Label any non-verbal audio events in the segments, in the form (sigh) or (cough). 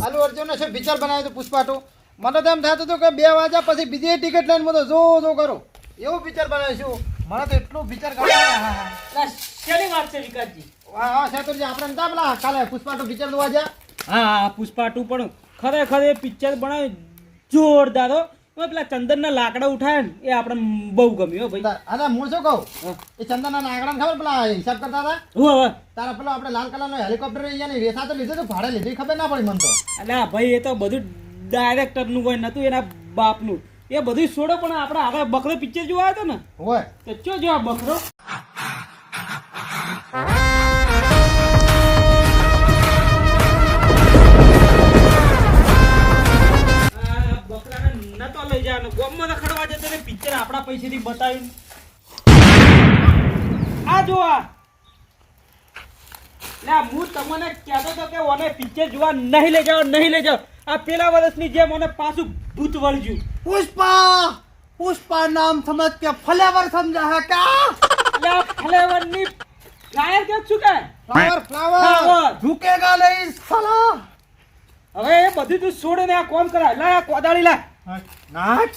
આલુ અર્જુન છે પિક્ચર બનાવ્યું હતું પુષ્પા ટુ મને તો એમ થતું હતું કે બે વાગ્યા પછી બીજી ટિકિટ લઈને બધો જો જો એવો એવું પિક્ચર બનાવીશું મને તો એટલું પિક્ચર શેની વાત છે વિકાસજી? હા હા શેતુરજી આપણે નતા પેલા કાલે પુષ્પા ટુ પિક્ચર જોવા હા હા પુષ્પા ટુ પણ ખરેખર એ પિક્ચર બનાવે જોરદાર એમાં પેલા ચંદનના લાકડા ઉઠાય ને એ આપણે બહુ ગમ્યું હો ભાઈ. અરે હું શું કહું. એ ચંદનના લાકડા ખબર પેલા હિસાબ કરતા હતા? હું હવે? તારા પેલો આપણે લાલ કલરનો હેલિકોપ્ટર અહીંયાની રેસા તો લીધું હતું ભાડે લીધી ખબર ના પડી મને તો. અલા ભાઈ એ તો બધું ડાયરેક્ટરનું કોઈ નતું એના બાપનું. એ બધું છોડો પણ આપણે આગળ બકરો પિક્ચર જોવા આવ્યો હતો ને? હોય. તો ચો જો આ બકરો? જવાનું ગોમમાં નખડવા જતો ને પિક્ચર આપણા પૈસેથી બતાવ્યું આ જો આ. હું તમને કહેતો તો કે ઓને પિક્ચર જોવા નહીં લઈ જાઓ નહીં લઈ જાઓ. આ પેલા વર્ષની જેમ મને પાછું ભૂત વળજ્યું પુષ્પા! પુષ્પા નામ સમજ કે ફ્લેવર સમજા હે કા? ફ્લેવરની ફ્લાવર કે શું કે ફ્લાવર ફ્લાવર. ઝુકેગા નહીં સલા. હવે એ બધું તું છોડ ને આ કોમ કરાય. લા કોદાળી લા. નાખ.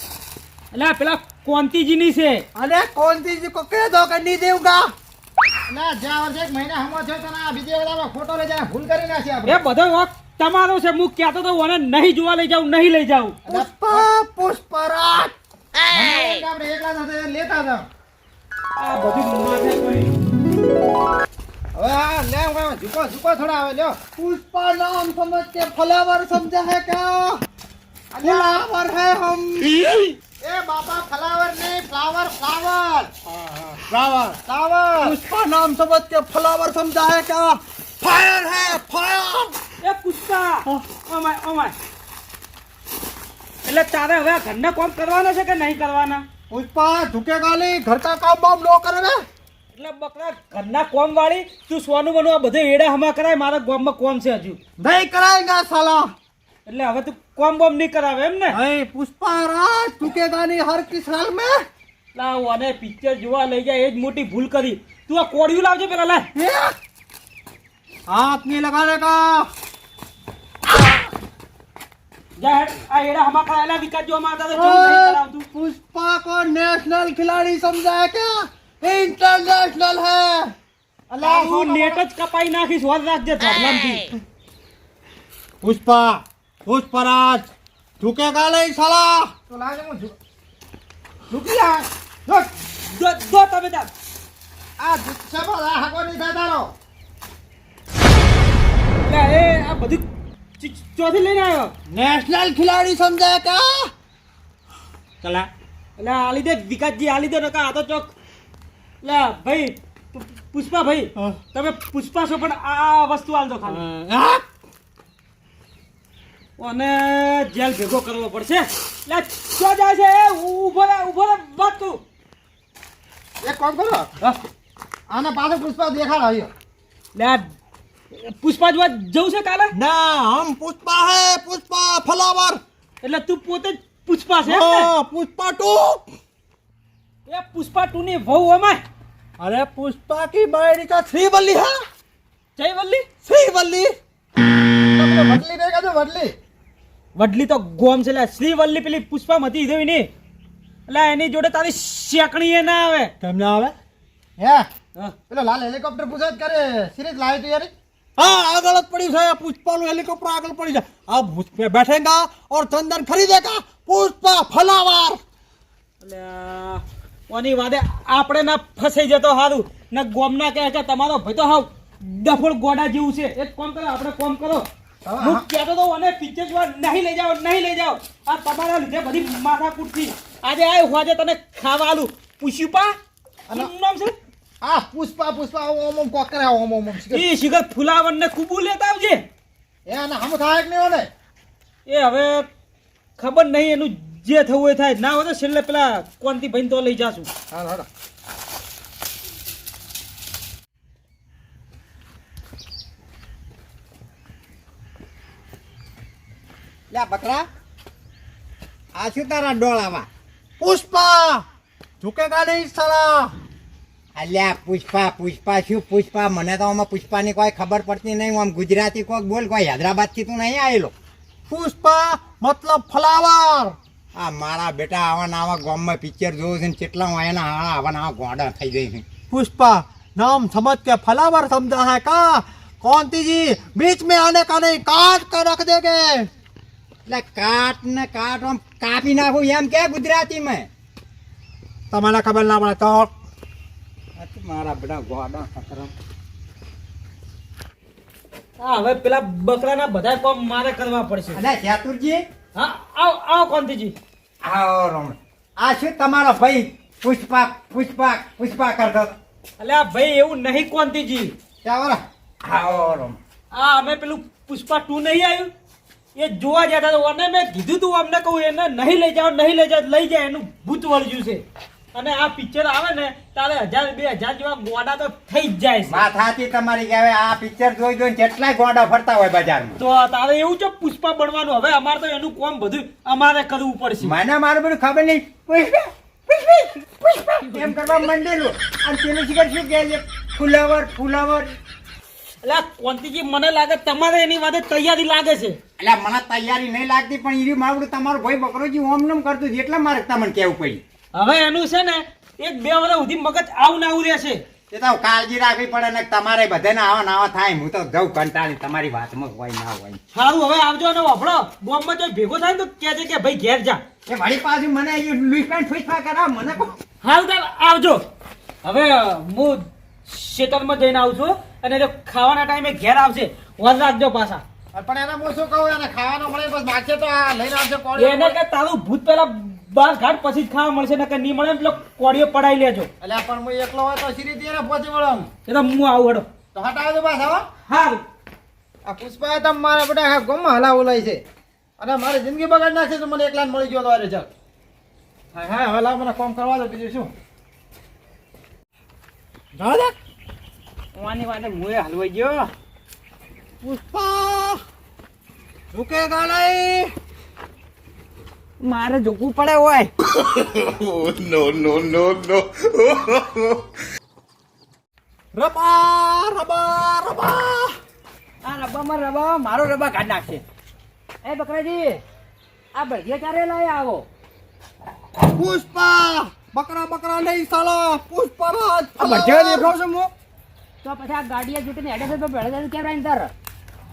અલા પેલા કોંતીજીની છે. અલે કોંતીજી કો કે દો કે ની દેવગા. ના જ્યાં વર્ષે એક મહિના હમો છે તને આ બીજે વાળામાં ખોટો લઈ જાય ભૂલ કરી નાખી આપણે. એ બધો વખ તમારો છે હું કહેતો તો ઓને નહીં જોવા લઈ જાઉં નહીં લઈ જાઉં. પુષ્પા પુષ્પરાજ. આપણે એકલા સાથે લેતા હતા. આ બધું માથે કોઈ. લે ઝુકો ઝુકો થોડા આવે લ્યો. પુષ્પા નામ સમજ કે ફલાવર સમજે હે કે ફ્લાવર है हम એ બાપા ફ્લાવર નહીં flower flower flower flower Pushpa નામ સમજ કે ફ્લાવર સમજા है क्या फायर है फायर એ પુષ્પા ઓમાય ઓમાય એટલે તારે હવે આ ઘરના કોમ કરવાના છે કે નહીં કરવાના પુષ્પા झुकेगा नहीं घर का काम वाम नो करे बे એટલે બકરા ઘરના કોમ વાળી તું સોનું બનવું આ બધે એડા હમા કરાય મારા ગામમાં કોમ છે હજુ नहीं कराएगा साला એટલે હવે તું કોમ બોમ નહીં કરાવે એમ ને नहीं पुष्पा राज झुकेगा नहीं हर किस हाल में લાવ અને પિક્ચર જોવા લઈ જાય એ જ મોટી ભૂલ કરી તું આ કોડિયું લાવજે પેલા લાય ये हाथ नहीं लगाने का જા હેડ આ એડા હમા કરાયેલા વિકાસ જોવા માંગતા તો જોવું નહીં કરાવતું पुष्पा को नेशनल खिलाड़ी समझा है क्या इंटरनेशनल है અલા હું નેટ જ કપાઈ નાખીશ વર પૂછપરછ. ઝૂકે કા લઈ સાલા. તો લાગે હું ઝૂકી જા જો જો જો તમે તાર. આ ગુસ્સે પર આ હાકો નહીં થાય તારો? એટલે એ આ બધું ચોથી લઈને આવ્યો. નેશનલ ખેલાડી સમજાય કા? ચલા. એટલે આ લીધે વિકાસજી આલી દે નકા આ તો ચોક. લે ભાઈ પુષ્પા ભાઈ તમે પુષ્પા છો પણ આ વસ્તુ આલ આલજો ખાલી. અને જેલ ભેગો કરવો પડશે. છે? વાત તું. એક કામ કરો આને પાછો પુષ્પા દેખાડ આવ્યો પુષ્પા જોવા જવું છે કાલે? ના હમ પુષ્પા હે પુષ્પા ફલાવર. એટલે તું પોતે જ પુષ્પા છે પુષ્પા ટુ એ પુષ્પા ટુ ની વહુ અમાય. અરે પુષ્પા કી બાયડી કા શ્રી વલ્લી હા? જય વલ્લી શ્રી વલ્લી વડલી નહીં કાઢો વડલી? વડલી તો ગોમ છે શ્રી વલ્લી પેલી પુષ્પા હતી દેવી ની એટલે એની જોડે તારી શેકણી એ ના આવે. તમને આવે? હે? પેલો લાલ હેલિકોપ્ટર પૂછો જ કરે. સિરીઝ લાવે તો યાર? હા આગળ જ પડ્યું છે પુષ્પાનું હેલિકોપ્ટર આગળ પડી છે આ ભૂસ્પે બેઠેગા ઓર ચંદન ખરીદેગા. પુષ્પા ફલાવાર. એટલે ઓની વાદે આપણે ના ફસાઈ જતો સારું ને ગોમના કહે કે તમારો ભાઈ તો હાવ ડફોળ ગોડા જેવું છે. એક કોમ કરો આપણે કોમ કરો. હું કહેતો તો અને પિક્ચર જોવા નહીં લઈ જાઓ નહીં લઈ જાઓ આ તમારા લીધે બધી માથાકૂટથી આજે આ હોજે તને ખાવા આલું પૂછ્યું પા? નામ છે? આ પુષ્પા પુષ્પા ઓમ ઓમ કોક કરે ઓમ ઓમ એ શિખર. ફુલાવન ને કુબુ લેતા આવજે. એ આને હમ થાય કે નહીં ને એ હવે ખબર નહીં એનું જે થવું એ થાય. ના હોય તો છેલ્લે પેલા કોનથી ભાઈ તો લઈ જાશું. હા હાલ. લે બકરા. આ શું તારા ડોળામાં? પુષ્પા! ઝુકે ગાડી સાલા. અલ્યા પુષ્પા પુષ્પા શું પુષ્પા? મને તો આમાં પુષ્પાની કોઈ ખબર પડતી નહીં. આમ ગુજરાતી કોઈક બોલ, કોઈ હૈદરાબાદથી તું નહીં આવેલો પુષ્પા, મતલબ ફ્લાવર. આ મારા બેટા આવા આવા ગામમાં પિક્ચર જોવું છે ને કેટલા હું એના આવા આવા ગોડા થઈ ગઈ છે. પુષ્પા, નામ સમજ કે ફ્લાવર સમજા હે કા? કોંતીજી, બીચ મેં આને કા નહીં કાટ કર રખ દેગે? એટલે કાટ ને કાટ આમ કાપી નાખું એમ કે ગુજરાતીમાં? તમારે ખબર ના પડે તો. મારા બધા ગોડા ખતરા. હા હવે પેલા બકરાના બધા કોમ મારે કરવા પડશે. અને ચાતુરજી? હા આવ આવ કોંતીજી આવો રમણ આ શું તમારો ભાઈ પુષ્પા પુષ્પા પુષ્પા કરતો? એટલે અલ્યા ભાઈ એવું નહીં કોંતીજી. આવો રમણ આ અમે પેલું પુષ્પા ટુ નહીં આવ્યું? એ જોવા જતા તો અને મેં કીધું તું અમને કહું એને નહીં લઈ જાઓ નહીં લઈ જાઓ લઈ જાય એનું ભૂત વળગ્યું છે. અને આ પિક્ચર આવે ને તારે હજાર બે હજાર જેવા ગોડા તો થઈ જ જાય છે. વાત તમારી કે આ પિક્ચર જોઈ જોઈને કેટલાય ગોડા ફરતા હોય બજારમાં? તો તારે એવું છે પુષ્પા બનવાનું હવે અમારે તો એનું કોમ બધું અમારે કરવું પડશે. મને મારું બધું ખબર નહીં. પુષ્પા પુષ્પા પુષ્પા. એમ કરવા માંડેલું. અને પેલું શિખર શું કહે છે? ફુલાવર ફુલાવર. એટલે કોંતીજી મને લાગે તમારે એની વાતે તૈયારી લાગે છે. એટલે મને તૈયારી નહીં લાગતી પણ એવી મારું તમારો ભાઈ બકરોજી ઓમ નમ કરતું હતું એટલે મારે તમને કેવું પડ્યું. હવે એનું છે ને એક બે વર્ષ સુધી મગજ આવું ને આવું રહેશે. એ તો કાળજી રાખવી પડે ને તમારે બધાને આવા નાવા થાય હું તો જઉં કંટાળી તમારી વાતમાં હોય ના હોય. સારું હવે આવજો ને વાપરો. બોમ્બમાં જો ભેગો થાય ને તો કહેજે કે ભાઈ ઘેર જા. એ વળી પાછું મને લુઈ પેન્ટ ફૂસફા કરાવ મને. હાલ આવજો. હવે હું ખેતરમાં જઈને આવું છું અને જો ખાવાના ટાઈમે ઘેર આવશે વન રાખજો પાછા. પણ એને હું શું કહું એને ખાવાનો મળે બસ માગશે તો આ લઈને આવશે કોળીઓ. એને કે તારું ભૂત પેલા બાર ઘાટ પછી જ ખાવા મળશે ને કે નહીં મળે ને એટલે કોડીઓ પડાઈ લેજો. એટલે પણ હું એકલો હોય તો સીધી એને પહોંચી વળો. એ તો હું આવું હડો. તો હટાવજો પાછા હો. હા આ પુષ્પા તમે મારા બધા આખા ગમ હલાવ ઉલાય છે. અને મારી જિંદગી બગાડી નાખશે તો મને એકલા મળી ગયો તો અરે ચાલ. હા હા હવે મને કોમ કરવા દો બીજું શું? જાઓ વાની વાતે મુએ હલવાઈ ગયો. પુષ્પા ઝુકેગા ગાલાઈ મારે જોકવું પડે હોય. (coughs) (coughs) રબા રબા રબા. આ રબામાં રબા મારો રબા કાઢ નાખશે. એ બકરાજી આ ભજીયા ક્યારે લઈ આવો? પુષ્પા બકરા બકરા નહીં સાલા. પુષ્પરાજ આ ભજીયા દેખાવ છું હું તો પછી આ ગાડીએ જૂટીને તો ભેળે કેમ રાઈન તાર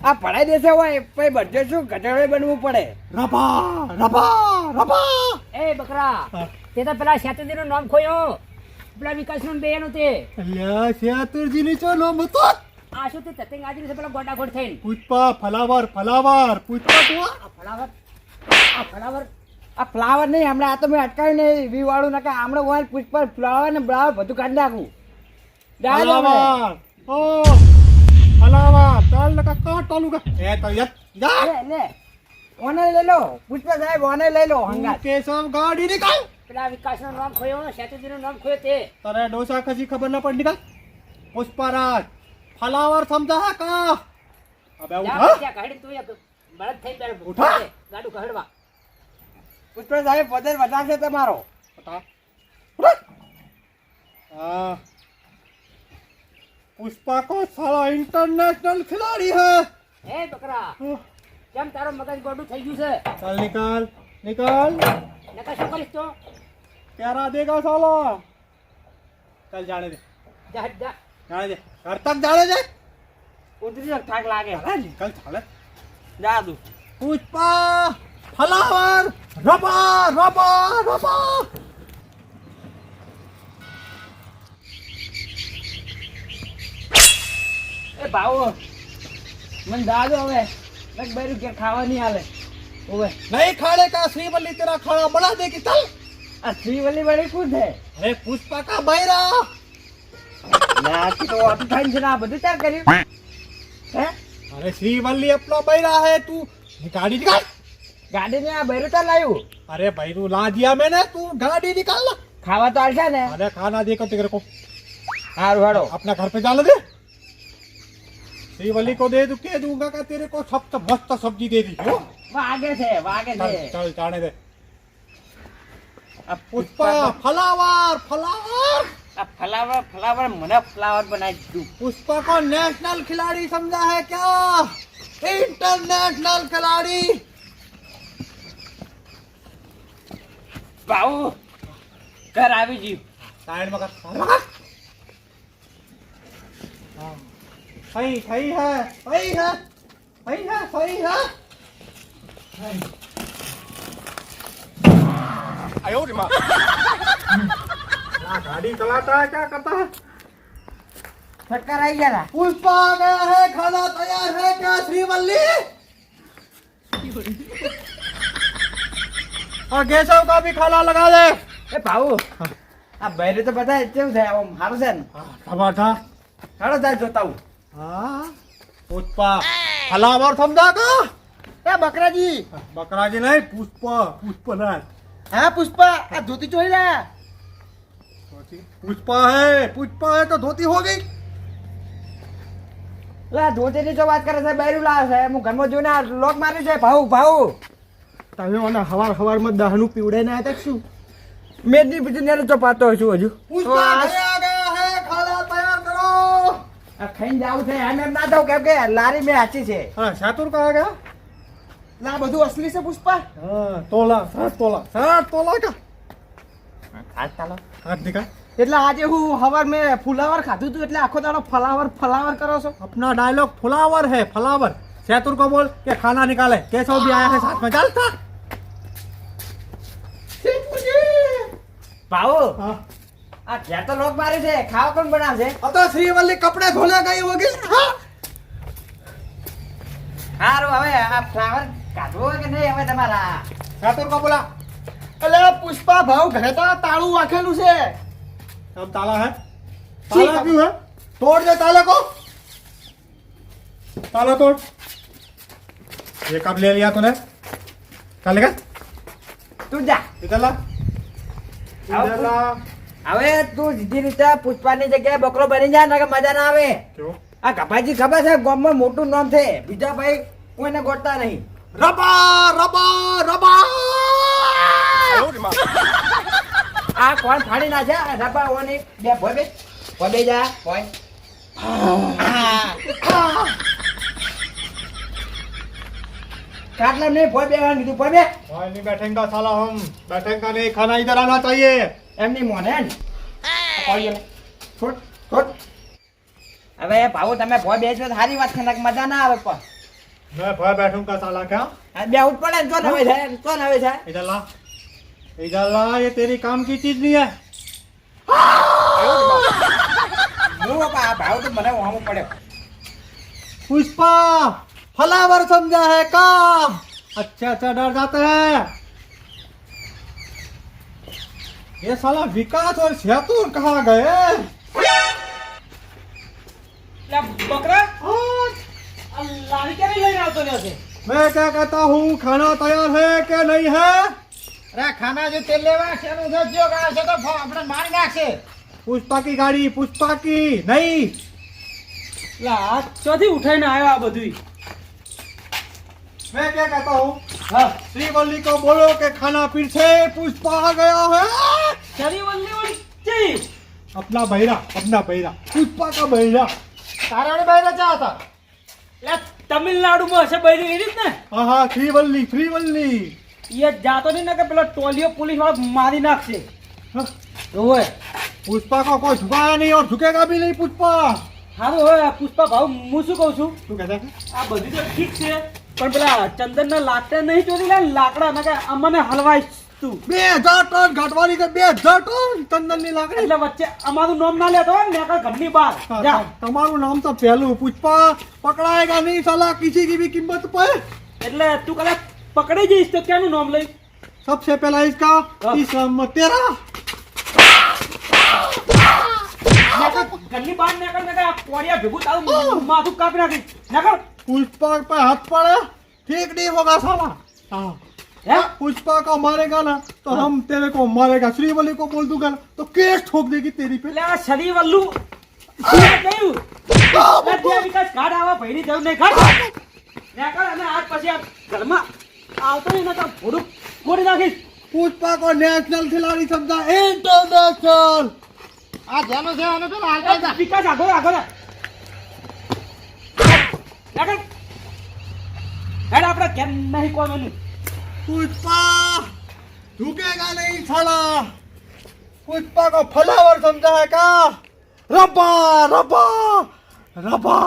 આ પડાઈ દેશે હોય પછી બધે શું ગધેડો બનવું પડે? રભા રભા રભા! એ બકરા તે તો પેલા શેતુજી નું નામ ખોયો. પેલા વિકાસનું બે નું તે. શેતુજી ની ચો નામ હતો? આ શું તે તતિંગ આજી છે પેલા ગોટાગોટ થઈને? પુષ્પા ફલાવર ફલાવર પુષ્પા તો આ ફ્લાવર આ ફ્લાવર આ ફ્લાવર નહીં હમણાં આ તો મેં અટકાવી નહીં વી વાળું ના કે હમણાં હોય પુષ્પ ફ્લાવર ને બ્લાવર બધું કાઢી નાખું. જા લે હવે. ફલાવર ઓ ફલાવર ચાલ લકા કાટ ચાલુ કા એ તો યત જા લે લે ઓને લઈ લો પુષ્પ સાહેબ ઓને લઈ લો હંગાત કેશવ ગાડી નિકાલ પેલા વિકાસ નું નામ ખોયો શેતુજી નું નામ ખોયો તે તારે ડોસા ખસી ખબર ના પડી નિકાલ પુષ્પારાજ ફલાવર સમજા હે કા અબે જા ઉઠા ત્યાં કાઢી તું એક બળદ થઈ ત્યારે ઉઠા. ગાડું કહડવા પુષ્પ સાહેબ પદર વધારશે તમારો बता उठ। પુષ્પા કો સાલા ઇન્ટરનેશનલ ખિલાડી હે. એ બકરા કેમ તારો મગજ ગોડું થઈ ગયું છે? ચાલ નિકાલ નિકાલ. નકા શું કરીશ તો? ક્યારા દેગા સાલો. ચાલ જાણે દે. જા જા. જાણે દે. ઘર તક જાણે દે. ઉતરી જક થાક લાગે. હા નિકાલ ચાલે. જા દુ પુષ્પા ફલાવર રબા રબા રબા. ભાવો મને દાદો હવે. બૈરું કે ખાવા નહીં હાલે. ઓવે. નહીં ખાડે કા શ્રીવલ્લી તેરા ખાડા બડા દે કે ચલ. આ શ્રીવલ્લી બડી કુદ હે અરે પુષ્પા કા બૈરા. ના કે તો આપ થાય છે ના બધું ત્યાં કર્યું? હે? અરે શ્રીવલ્લી આપનો બૈરા હે તું. ગાડી નીકાળ. ગાડી ને આ બૈરું તા લાવ્યું? અરે બૈરું લા દિયા મેને તું ગાડી નીકાળ. ખાવા તો આલશે ને. અરે ખાના દે કતે કરો હારું હાડો આપના ઘર પે ચાલો દે शिवली को दे दू के दूँगा का तेरे को? सब तो मस्त सब्ज़ी दे दी हो? वागे थे वागे थे चल जाने दे। अब पुष्पा तो- फलावर फलावर! अब फ्लावर फ्लावर मने फ्लावर बना दू पुष्पा को नेशनल खिलाड़ी समझा है क्या? इंटरनेशनल खिलाड़ी! बाऊ कर आवी जी साइड में कर। हाँ। થઈ થઈ હે થઈ હે થઈ હે થઈ હે 哎呦我的妈！那咋地？咱俩打架干啥？ચક્કર આવી ગયા પુષ્પા આ ગયા હે ખાના તૈયાર હે ક્યાં શ્રીવલ્લી આ કેશવ કા ભી ખાના લગા દે એ ભાઉ આ બહેરે તો બધા કેવું થાય આમ હારું છે ને હા તમારા હાડો જાય જોતા હું હા? ધોતી ચોરી લાયા ધોતીની જો વાત કરે છે બૈરું લાવે હું ઘરમાં જોઈને લોક મારી છે. ભાઉ ભાઉ. તમે મને હવાર હવારમાં દહનું પીવડાઈને આવ્યા હતા શું? મેં જ તો પાતો હજુ. પુષ્પા ખાઈને જાવું છે. એમ એમ ના થાવ કેમ કે લારી મેં હાચી છે. હા સાતુર કહો કે લા બધું અસલી છે પુષ્પા? હા તોલા સાત તોલા સાત તોલા કા? હાથ તાલો હાથ દીકા એટલે આજે હું હવાર મેં ફુલાવર ખાધું હતું એટલે આખો તારો ફલાવર ફલાવર કરો છો. અપના ડાયલોગ ફુલાવર હે ફલાવર. સેતુર કો બોલ કે ખાના નિકાલે. કેસો ભી આયા હે સાથ મે ચાલતા ભાવો હા. આ ઘેર તો લોક મારી છે ખાવા કોણ બનાવશે अब तो श्रीवल्ली कपड़े धोने गई होगी हाँ સારું હવે આ ફ્લાવર કાઢવો કે નહીં હવે તમારા शैतुर को बोला એટલે પુષ્પા ભાવ ઘરે તો તાળું વાખેલું છે अब ताला है ठीक ताला है। क्यों है तोड़ दे ताले को ताला तोड़ ये कब ले लिया तूने चलेगा તું જા इधर ला आओ, इधर ला હવે તું સીધી રીતે પુષ્પાની જગ્યાએ બકરો બની જા કે મજા ના આવે. આ કપાજી ખબર છે ગામમાં મોટું નામ છે. બીજા ભાઈ કોઈને ગોતતા નહીં. રબા રબા રબા! આ કોણ ફાડી નાખે? રબા ઓને બે ભોય બે. ભોય બે જા ભોય. કાટલા નહીં ભોય બે કીધું ભોય બે. ભોય નહીં બેઠેંગા સાલા હમ. બેઠેંગા નહીં ખાના ઇધર આના ચાહીએ એમની મોને હવે ભાઉ તમે ભોય બેસો સારી વાત છે મજા ના આવે પણ. મેં ભોય બેઠું કા સાલા કા બે ઉઠ પડે તો હવે છે તો હવે છે ઇધર લા. ઇધર લા ये तेरी काम की चीज नहीं है હું આ ભાવ તો મને વામો પડ્યો. पुष्पा फलावर समझा है काम अच्छा अच्छा डर जाते हैं ये साला विकास और सेतुर कहाँ गए લે બકરા આ લારી ક્યારે લઈને આવતો રહ્યો છે मैं क्या कहता हूँ खाना तैयार है कि नहीं है અરે ખાના જો તેલ લેવા છે એનું જો જો ગાળ છે તો ફો- આપણે મારી નાખશે पुष्पा की गाड़ी पुष्पा की नहीं લે આ ચોથી ઉઠાઈને આવ્યો આ બધું मैं क्या कहता हूँ હા श्रीवल्ली को बोलो कि खाना फिर से पुष्पा आ गया है તારી વલ્લી વળી ચી અપના બૈરા અપના બૈરા પુષ્પા કા બૈરા. તારા વડે બૈરા ચા હતા? લે તમિલનાડુમાં હશે બૈરી એ રીત ને હા હા ફ્રી વલ્લી ફ્રી વલ્લી એ જાતો નહીં ને કે પેલા ટોલીઓ પોલીસ વાળો મારી નાખશે. ઓય પુષ્પા કો કોઈ ઝુકાયા નહીં ઓર ઝુકેગા ભી નહીં પુષ્પા. હારું હોય પુષ્પા ભાવ હું શું કહું છું? શું કહેતા આ બધું તો ઠીક છે પણ પેલા ચંદન ના લાકડા નહીં ચોરી લાકડા ના કે અમને હલવાઈ બે હજાર ટન ઘટવાની કે બે હજાર ટન ચંદનની એટલે વચ્ચે અમારું નામ ના લેતો ઘરની બહાર. તમારું નામ તો પહેલું. પૂછપા પકડાયેગા નહીં સલાહ કિસી કી ભી કિંમત પર. એટલે તું કદાચ પકડી જઈશ તો ક્યાંનું નામ લઈ સબસે પહેલા ઇસકા ઇસમ તેરા. ઘરની બહાર નકર નકર કોડિયા ભેગું માથું કાપી પુષ્પા હાથ પડે. ઠીક નહીં હોગા હા. पुष्पा को मारेगा ना तो हम तेरे को मारेगा श्रीवली को बोल दूंगा ना तो केस ठोक देगी तेरी पे એટલે આ શરી વલ્લુ શું કહ્યું ત્યાં વિકાસ ઘાટ આવા ભઈની જરૂર નહીં ઘાટ નકર અને આજ પછી આ ઘરમાં આવતો નહીં નકર ભોડું ફોડી નાખીશ पुष्पा को नेशनल खिलाड़ी समझा इंटरनेशनल આ જેનું છે એનું પેલા હાલતા જા. વિકાસ આગળ આગળ નકર હેડ આપણે કેમ નહીં કોમેલું पुष्पा! झुकेगा नाही साला! पुष्पा का फलावर समजा आहे का? रबा रबा रबा